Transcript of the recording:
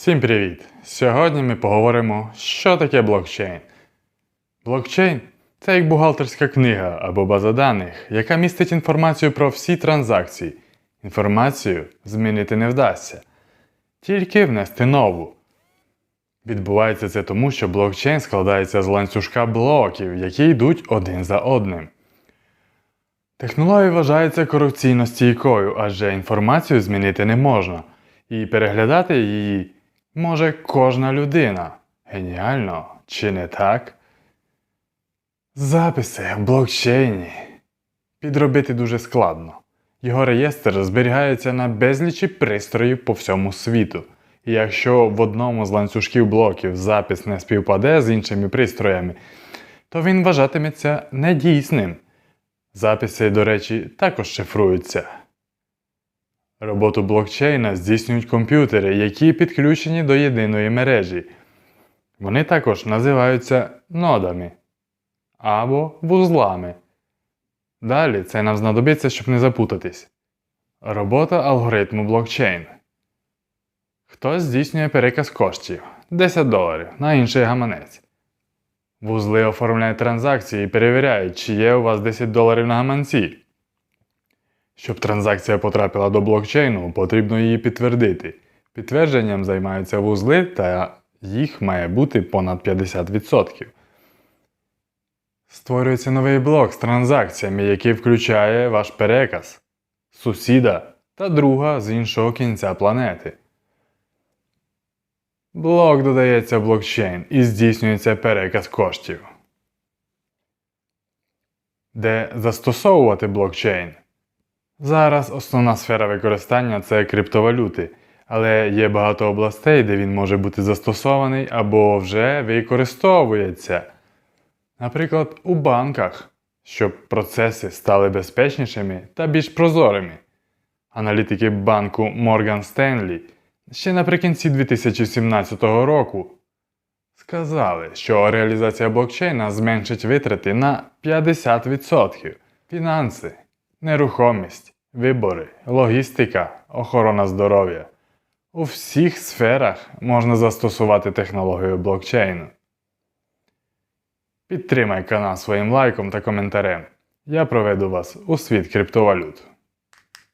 Всім привіт! Сьогодні ми поговоримо, що таке блокчейн. Блокчейн це як бухгалтерська книга або база даних, яка містить інформацію про всі транзакції. Інформацію змінити не вдасться, тільки внести нову. Відбувається це тому, що блокчейн складається з ланцюжка блоків, які йдуть один за одним. Технологія вважається корупційно стійкою, адже інформацію змінити не можна, і переглядати її може кожна людина. Геніально, чи не так? Записи в блокчейні. Підробити дуже складно. Його реєстр зберігається на безлічі пристроїв по всьому світу. І якщо в одному з ланцюжків блоків запис не співпаде з іншими пристроями, то він вважатиметься недійсним. Записи, до речі, також шифруються. Роботу блокчейна здійснюють комп'ютери, які підключені до єдиної мережі. Вони також називаються нодами або вузлами. Далі це нам знадобиться, щоб не запутатись. Робота алгоритму блокчейн. Хтось здійснює переказ коштів 10 доларів на інший гаманець. Вузли оформляють транзакції і перевіряють, чи є у вас 10 доларів на гаманці. Щоб транзакція потрапила до блокчейну, потрібно її підтвердити. Підтвердженням займаються вузли, та їх має бути понад 50%. Створюється новий блок з транзакціями, який включає ваш переказ, сусіда та друга з іншого кінця планети. Блок додається блокчейн і здійснюється переказ коштів. Де застосовувати блокчейн? Зараз основна сфера використання це криптовалюти, але є багато областей, де він може бути застосований або вже використовується. Наприклад, у банках, щоб процеси стали безпечнішими та більш прозорими. Аналітики банку Morgan Stanley ще наприкінці 2017 року сказали, що реалізація блокчейна зменшить витрати на 50%. Фінанси, нерухомість, вибори, логістика, охорона здоров'я. У всіх сферах можна застосувати технологію блокчейну. Підтримай канал своїм лайком та коментарем. Я проведу вас у світ криптовалют.